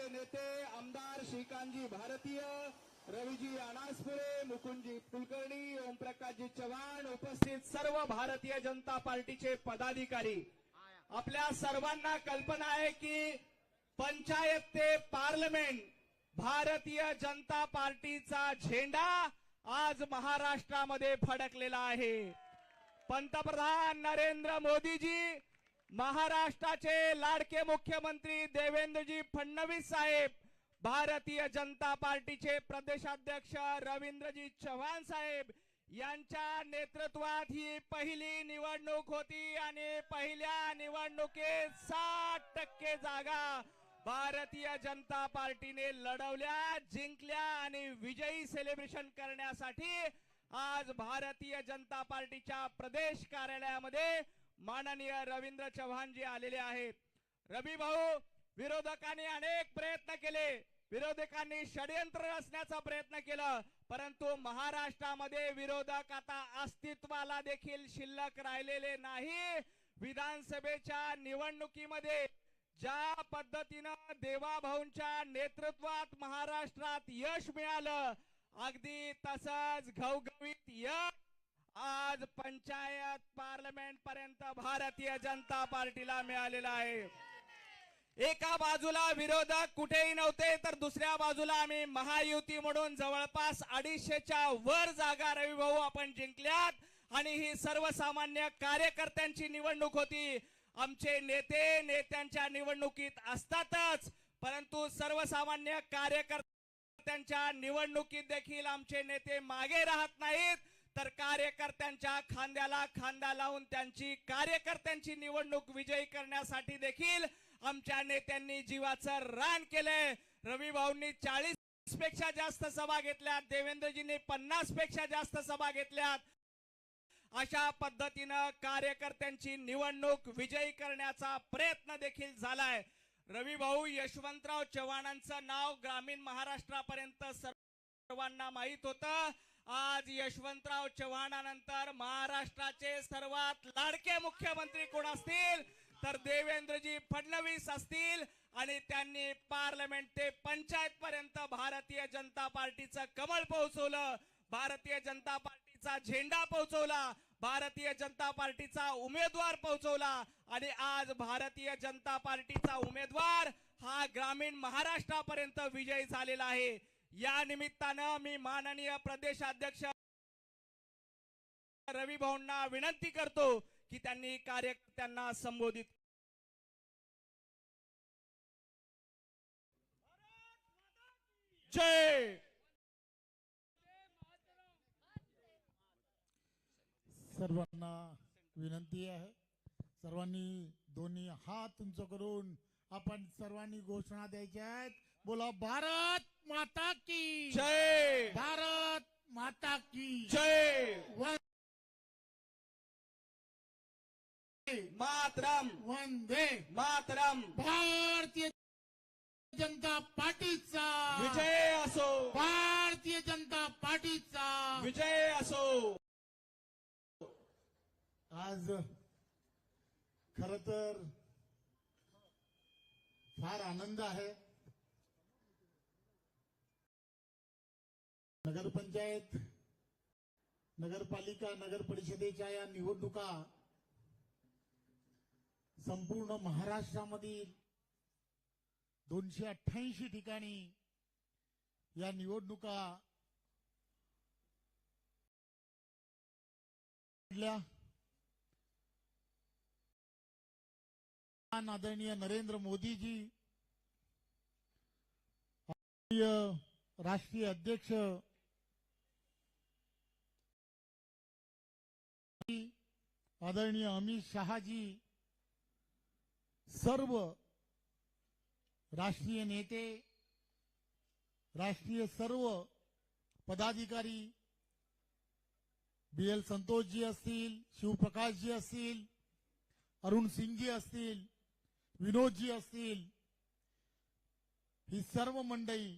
पक्षाचे नेते आमदार श्रीकांतजी भारतीय रवीजी अनासपुरे मुकुंदजी कुलकर्णी ओमप्रकाशजी चव्हाण उपस्थित सर्व भारतीय जनता पार्टीचे पदाधिकारी. आपल्या सर्वांना कल्पना आहे की पंचायत ते पार्लमेंट भारतीय जनता पार्टीचा झेंडा आज महाराष्ट्रामध्ये फडकलेला आहे. पंतप्रधान नरेंद्र मोदीजी महाराष्ट्राचे लाडके मुख्यमंत्री देवेंद्रजी फडणवीस साहेब भारतीय जनता पार्टीचे प्रदेशाध्यक्ष रवींद्रजी चव्हाण साहेब यांच्या नेतृत्वात ही पहिली निवडणूक होती आणि पहिल्या निवडणुकीत साठ टक्के जागा भारतीय जनता पार्टीने लढवल्या जिंकल्या आणि विजयी सेलिब्रेशन करण्यासाठी आज भारतीय जनता पार्टीच्या प्रदेश कार्यालयामध्ये माननीय रवींद्र चव्हाण जी आलेले आहेत. रवी भाऊ विरोधकांनी अनेक प्रयत्न केले. विरोधकांनी षडयंत्र रचण्याचा प्रयत्न केला परंतु महाराष्ट्रामध्ये विरोधक आता अस्तित्वाला देखील शिल्लक राहिलेले नाही. विधानसभेच्या निवडणुकीमध्ये ज्या पद्धतीनं देवाभाऊंच्या नेतृत्वात महाराष्ट्रात यश मिळालं अगदी तसंच घवघवीत यश आज पंचायत पार्लमेंट पर्यंत भारतीय जनता पार्टीला मिळालेला आहे. एका बाजूला विरोधक कुठेही नव्हते तर दुसऱ्या बाजूला आम्ही महायुती म्हणून जवळपास अडीचशेच्या वर जागा रविभाऊ आपण जिंकल्यात. आणि ही सर्वसामान्य कार्यकर्त्यांची निवडणूक होती. आमचे नेते नेत्यांच्या निवडणुकीत असतातच परंतु सर्वसामान्य कार्यकर्त्यांच्या निवडणुकीत देखील आमचे नेते मागे राहत नाहीत. तर कार्यकर्त्यांच्या खांद्याला खांदा लावून त्यांची कार्यकर्त्यांची निवडणूक विजयी करण्यासाठी देखील आमच्या नेत्यांनी जीवाचं रान केलंय. रवी भाऊंनी चाळीसपेक्षा जास्त सभा घेतल्यात देवेंद्रजींनी पन्नासपेक्षा जास्त सभा घेतल्यात. अशा पद्धतीनं कार्यकर्त्यांची निवडणूक विजयी करण्याचा प्रयत्न देखील झालाय. रवी भाऊ यशवंतराव चव्हाणांचं नाव ग्रामीण महाराष्ट्रापर्यंत सर्वांना माहीत होतं. आज यशवंतराव चव्हाणानंतर महाराष्ट्राचे सर्वात लाडके मुख्यमंत्री कोण असतील? तर देवेंद्रजी फडणवीस असतील आणि त्यांनी पार्लमेंट ते पंचायत पर्यंत भारतीय जनता पार्टीचं कमळ पोहोचवलं. भारतीय जनता पार्टीचा झेंडा पोहोचवला. भारतीय जनता पार्टीचा उमेदवार पोहोचवला. आणि आज भारतीय जनता पार्टीचा उमेदवार हा ग्रामीण महाराष्ट्रापर्यंत विजयी झालेला आहे. या निमित्तानं मी माननीय प्रदेशाध्यक्ष रवी भाऊंना विनंती करतो की त्यांनी कार्यकर्त्यांना संबोधित जय! सर्वांना विनंती आहे. सर्वांनी दोन्ही हात उंच करून आपण सर्वांनी घोषणा द्यायच्या आहेत. बोला भारत माता की जय। भारत माता की जय। मातरम। वंदे मातरम। भारतीय जनता पार्टीचा विजय असो। भारतीय जनता पार्टीचा विजय असो। आज खर तर फार आनंद आहे. नगरपंचायत नगरपालिका नगर परिषदेच्या या निवडणुका संपूर्ण महाराष्ट्रामधील दोनशे अठ्ठ्याऐंशी ठिकाणी या निवडणुका आदरणीय नरेंद्र मोदीजी राष्ट्रीय अध्यक्ष आदरणीय अमित शहाजी सर्व राष्ट्रीय नेते राष्ट्रीय सर्व पदाधिकारी बी एल संतोषजी असतील शिवप्रकाशजी असतील अरुण सिंगजी असतील विनोदजी असतील ही सर्व मंडळी.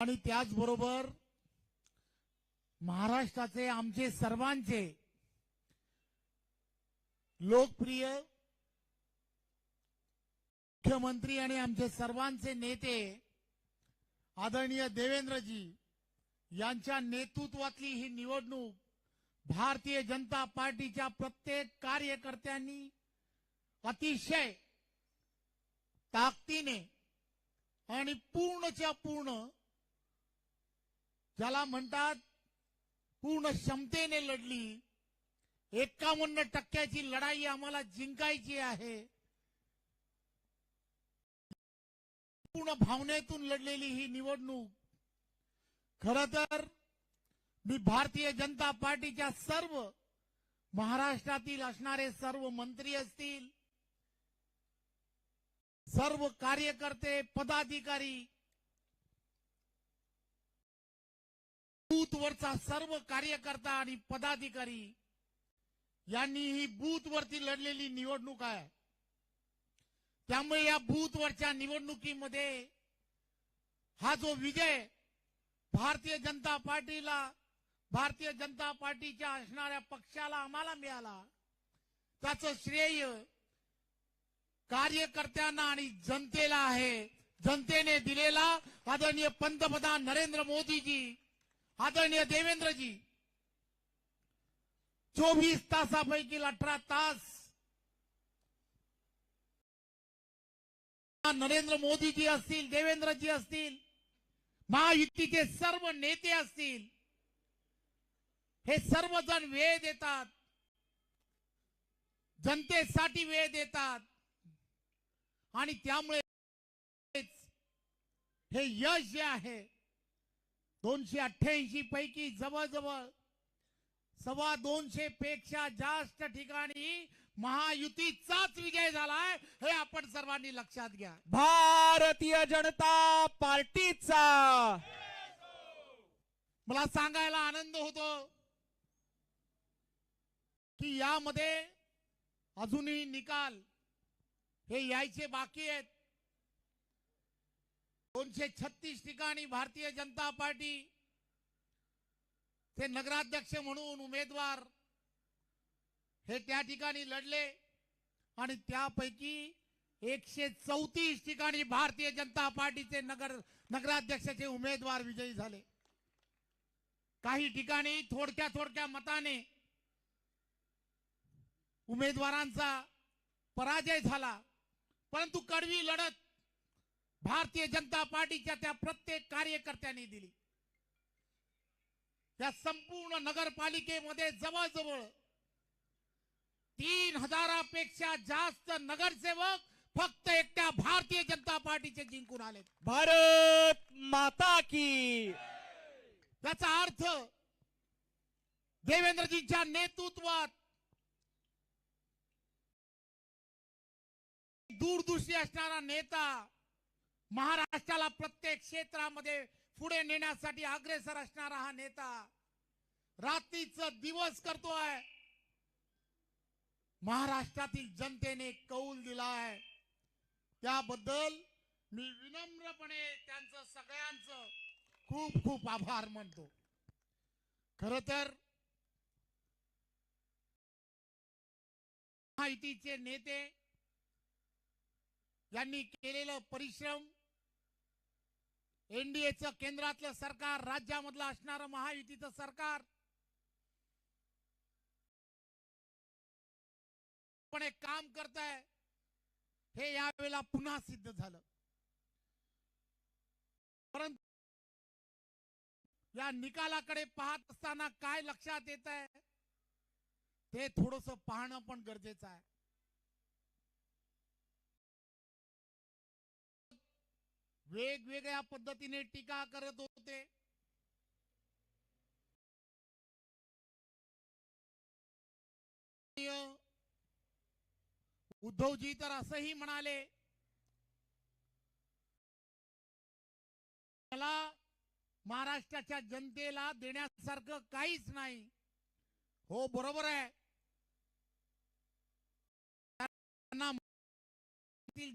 आणि त्याचबरोबर महाराष्ट्राचे आमचे सर्वांचे लोकप्रिय मुख्यमंत्री आणि आमचे सर्वांचे नेते आदरणीय देवेंद्रजी यांच्या नेतृत्वातली ही निवडणूक भारतीय जनता पार्टीच्या प्रत्येक कार्यकर्त्यांनी अतिशय ताकदीने आणि पूर्णच्या पूर्ण ज्याला म्हणतात पूर्ण क्षमतेने लढली. एक्कावन्न टक्क्याची लढाई आम्हाला जिंकायची आहे. पूर्ण भावनेतून लढलेली ही निवडणूक. खर तर मी भारतीय जनता पार्टीच्या सर्व महाराष्ट्रातील असणारे सर्व मंत्री असतील सर्व कार्यकर्ते पदाधिकारी बूथवरचा सर्व कार्यकर्ता आणि पदाधिकारी यांनी ही बूथवरती लढलेली निवडणूक आहे. त्यामुळे या बूथवरच्या निवडणुकीमध्ये हा जो विजय भारतीय जनता पार्टीला भारतीय जनता पार्टीच्या असणाऱ्या पक्षाला आम्हाला मिळाला त्याचं श्रेय कार्यकर्त्यांना आणि जनतेला आहे. जनतेने दिलेला आदरणीय पंतप्रधान नरेंद्र मोदीजी आदरणीय देवेंद्रजी चोवीस तासापैकी अठरा तास नरेंद्र मोदीजी असतील देवेंद्रजी असतील महायुतीचे सर्व नेते असतील हे सर्वजण वेळ देतात जनतेसाठी वेळ देतात आणि त्यामुळे हे यश जे आहे दोनशे अठ्ठ्याऐंशी पैकी जवळजवळ सव्वा दोनशे पेक्षा जास्त ठिकाणी महायुतीचाच विजय झालाय हे आपण सर्वांनी लक्षात घ्या. भारतीय जनता पार्टीचा. मला सांगायला आनंद होतो की यामध्ये अजूनही निकाल हे यायचे बाकी आहेत. दोनशे छत्तीस ठिकाणी भारतीय जनता पार्टी ते नगराध्यक्ष म्हणून उमेदवार हे त्या ठिकाणी लढले आणि त्यापैकी एकशे चौतीस ठिकाणी भारतीय जनता पार्टीचे नगर नगराध्यक्षाचे उमेदवार विजयी झाले. काही ठिकाणी थोडक्या थोडक्या मताने उमेदवारांचा पराजय झाला परंतु कडवी लढत भारतीय जनता पार्टीच्या त्या प्रत्येक कार्यकर्त्यांनी दिली. या संपूर्ण नगरपालिकेमध्ये जवळजवळ तीन हजारापेक्षा जास्त नगरसेवक फक्त एकट्या भारतीय जनता पार्टीचे जिंकून आले भारत माता की त्याचा अर्थ देवेंद्रजींच्या नेतृत्वात दूरदृष्टी असणारा नेता महाराष्ट्राला प्रत्येक क्षेत्रामध्ये पुढे नेण्यासाठी अग्रेसर असणारा हा नेता रात्रीच दिवस करतोय. महाराष्ट्रातील जनतेने कौल दिलाय. त्याबद्दल मी विनम्रपणे त्यांचं सगळ्यांचं खूप खूप आभार मानतो. खर तर माहितीचे नेते यांनी केलेलं परिश्रम एनडीएचं केंद्रातलं सरकार राज्यामधलं असणारं महायुतीचं सरकार. पण एक काम करत आहे हे यावेळेला पुन्हा सिद्ध झालं. परंतु या निकालाकडे पाहत असताना काय लक्षात येत आहे ते थोडस पाहणं पण गरजेचं आहे. वेगवेगळ्या पद्धतीने टीका करत होते. उद्धवजी तर असंही म्हणाले मला महाराष्ट्राच्या जनतेला देण्यासारखं काहीच नाही. हो बरोबर आहे. त्यांना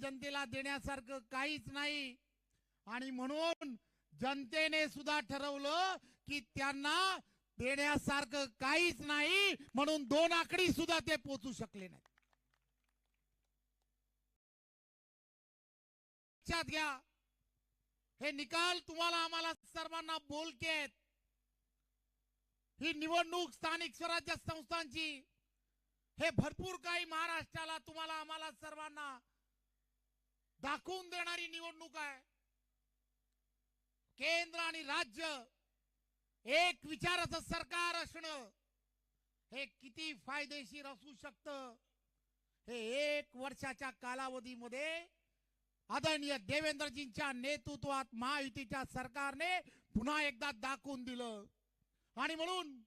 जनतेला देण्यासारखं काहीच नाही. आणि म्हणून जनतेने सुद्धा ठरवलं की त्यांना देण्यासारखं काहीच नाही म्हणून दोन आकडी सुद्धा ते पोचू शकले नाही लक्षात घ्या. हे निकाल तुम्हाला आम्हाला सर्वांना बोलके आहेत. ही निवडणूक स्थानिक स्वराज्य संस्थांची हे भरपूर काही महाराष्ट्राला तुम्हाला आम्हाला सर्वांना दाखवून देणारी निवडणूक आहे. केंद्र आणि राज्य एक विचाराचं सरकार असणं हे किती फायदेशीर असू शकतं? हे एक वर्षाच्या कालावधीमध्ये आदरणीय देवेंद्रजींच्या नेतृत्वात महायुतीच्या सरकारने पुन्हा एकदा दाखवून दिलं. आणि म्हणून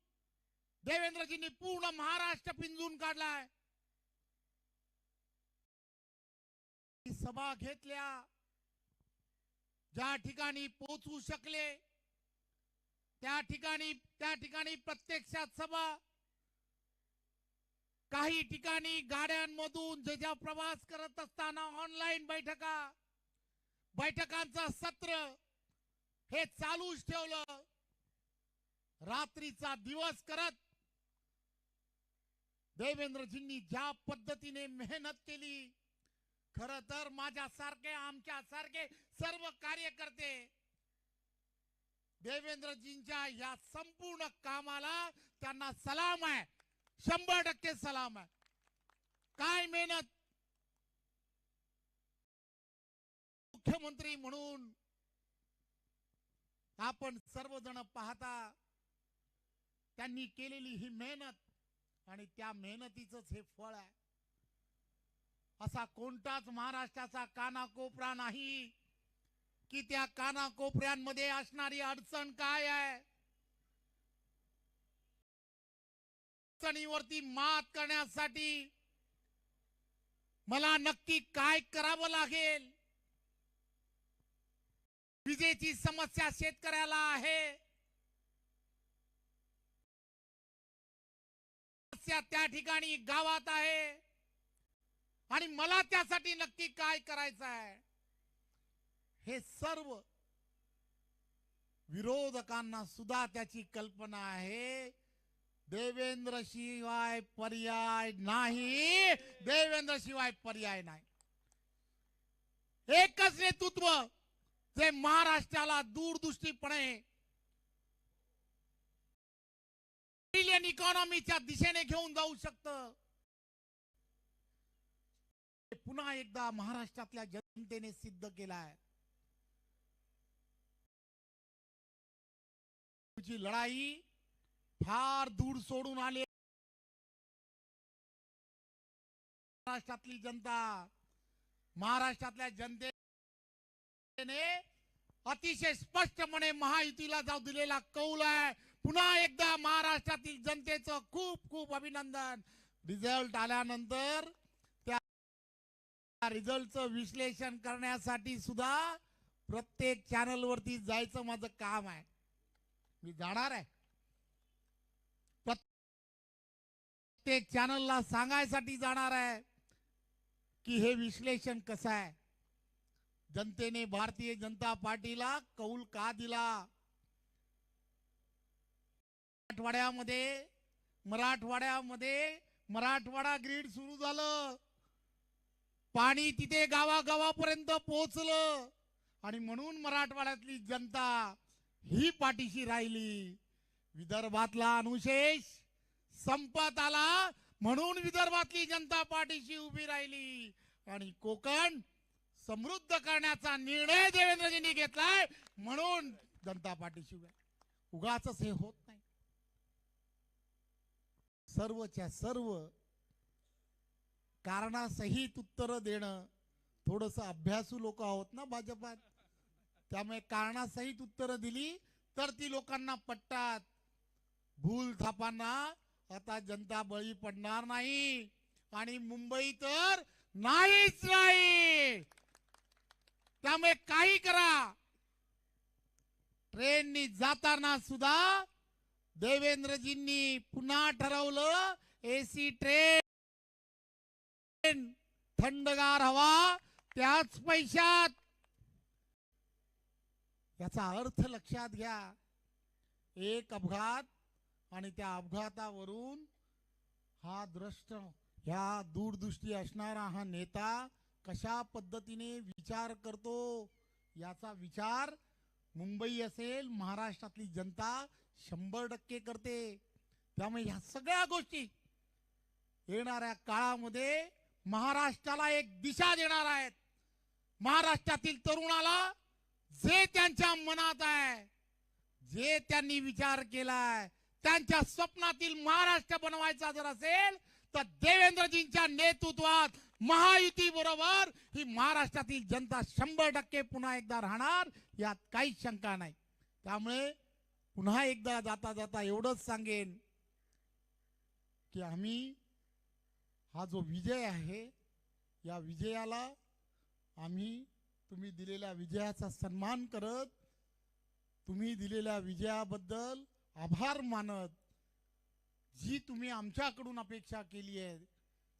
देवेंद्रजींनी पूर्ण महाराष्ट्र पिंजून काढलाय. सभा घेतल्या ज्या ठिकाणी पोचू शकले त्या ठिकाणी त्या ठिकाणी प्रत्यक्षात सभा काही ठिकाणी गाड्यांमधून जे ज्या प्रवास करत असताना ऑनलाईन बैठका बैठकांचं सत्र हे चालूच ठेवलं. रात्रीचा दिवस करत देवेंद्रजींनी ज्या पद्धतीने मेहनत केली खर तर माझ्यासारखे आमच्या सारखे सर्व कार्यकर्ते देवेंद्रजींच्या या संपूर्ण कामाला त्यांना सलाम आहे. शंभर टक्के सलाम आहे. काय मेहनत? मुख्यमंत्री म्हणून आपण सर्वजण पाहता त्यांनी केलेली ही मेहनत आणि त्या मेहनतीच हे फळ आहे. असा कोणताच महाराष्ट्राचा कानाकोपरा नाही की त्या कानाकोपऱ्यांमध्ये असणारी अडचण काय आहे? अडचणीवरती मात करण्यासाठी मला नक्की काय करावं लागेल? विजेची समस्या शेतकऱ्याला आहे. समस्या त्या ठिकाणी गावात आहे. आणि मला त्यासाठी नक्की काय करायचं आहे हे सर्व विरोधकांना सुद्धा त्याची कल्पना आहे. देवेंद्र शिवाय पर्याय नाही. देवेंद्र शिवाय पर्याय नाही. एकच नेतृत्व जे महाराष्ट्राला दूरदृष्टीपणे ट्रिलियन इकॉनॉमीच्या दिशेने घेऊन जाऊ शकतं. पुन्हा एकदा महाराष्ट्रातल्या जनतेने सिद्ध केलाय. तुझी लढाई फार दूर सोडून आली. महाराष्ट्रातली जनता महाराष्ट्रातल्या जनतेने अतिशय स्पष्टपणे महायुतीला जाऊ दिलेला कौल आहे. पुन्हा एकदा महाराष्ट्रातील जनतेचं खूप खूप अभिनंदन. रिझल्ट आल्यानंतर रिझल्टचं विश्लेषण करण्यासाठी सुद्धा प्रत्येक चॅनलवरती जायचं माझं काम आहे. मी जाणार आहे. प्रत्येक चॅनलला सांगायसाठी जाणार आहे की हे विश्लेषण कसं आहे. जनतेने भारतीय जनता पार्टीला कौल का दिला? मराठवाड्यामध्ये मराठवाड्यामध्ये मराठवाडा ग्रीड सुरू झालं. पाणी तिथे गावागावापर्यंत पोहोचलं. आणि म्हणून मराठवाड्यातली जनता ही पाठीशी राहिली. विदर्भातला अनुशेष संपत आला. म्हणून विदर्भातली जनता पाठीशी उभी राहिली. आणि कोकण समृद्ध करण्याचा निर्णय देवेंद्रजींनी घेतलाय. म्हणून जनता पाठीशी उभ्या उगाच हे होत नाही. सर्वच्या सर्व कारणासहित उत्तर देणं. थोडस अभ्यासू लोक आहोत ना भाजपात. त्यामुळे कारणासहित उत्तर दिली तर ती लोकांना पटतात. भूल थापांना आता जनता बळी पडणार नाही. आणि मुंबई तर नाहीच नाही त्यामुळे काही करा. ट्रेननी जाताना सुद्धा देवेंद्रजींनी पुन्हा ठरवलं एसी ट्रेन. थंडगार हवा त्याच पैशात. याचा अर्थ लक्षात घ्या. एक अपघात आणि त्या अपघातावरून हा द्रष्ट ह्या दूरदृष्टी असणारा हा नेता कशा पद्धतीने विचार करतो याचा विचार मुंबई असेल महाराष्ट्रातली जनता शंभर टक्के करते. त्यामुळे ह्या सगळ्या गोष्टी येणाऱ्या काळामध्ये महाराष्ट्राला एक दिशा देणार आहेत. महाराष्ट्रातील तरुणाला जे त्यांच्या मनात आहे जे त्यांनी विचार केलाय त्यांच्या स्वप्नातील महाराष्ट्र बनवायचा जर असेल तर देवेंद्रजींच्या नेतृत्वात महायुती बरोबर ही महाराष्ट्रातील जनता शंभर टक्के पुन्हा एकदा राहणार यात काहीच शंका नाही. त्यामुळे पुन्हा एकदा जाता जाता एवढंच सांगेन की आम्ही हा जो विजय आहे या विजयाला आम्ही तुम्ही दिलेल्या विजयाचा सन्मान करत तुम्ही दिलेल्या विजयाबद्दल आभार मानत जी तुम्ही आमच्याकडून अपेक्षा केली आहे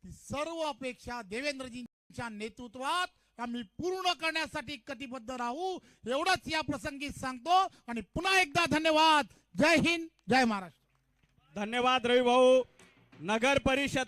ती सर्व अपेक्षा देवेंद्रजींच्या नेतृत्वात आम्ही पूर्ण करण्यासाठी कटिबद्ध राहू एवढंच या प्रसंगी सांगतो आणि पुन्हा एकदा धन्यवाद. जय हिंद जय महाराष्ट्र. धन्यवाद रवी भाऊ. नगर परिषद